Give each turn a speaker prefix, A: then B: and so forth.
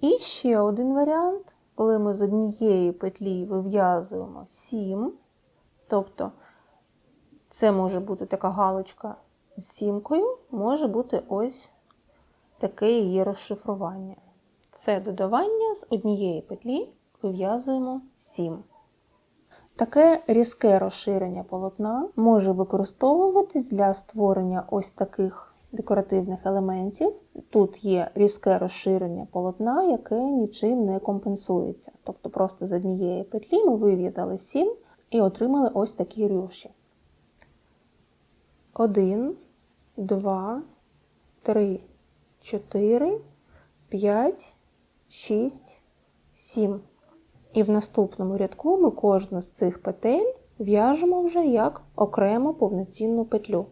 A: І ще один варіант, коли ми з однієї петлі вив'язуємо 7, тобто це може бути така галочка з сімкою, може бути ось таке її розшифрування. Це додавання з однієї петлі вив'язуємо 7. Таке різке розширення полотна може використовуватись для створення ось таких декоративних елементів. Тут є різке розширення полотна, яке нічим не компенсується. Тобто просто з однієї петлі ми вив'язали 7 і отримали ось такі рюші. 1, 2, 3, 4, 5, 6, 7. І в наступному рядку ми кожну з цих петель в'яжемо вже як окрему повноцінну петлю.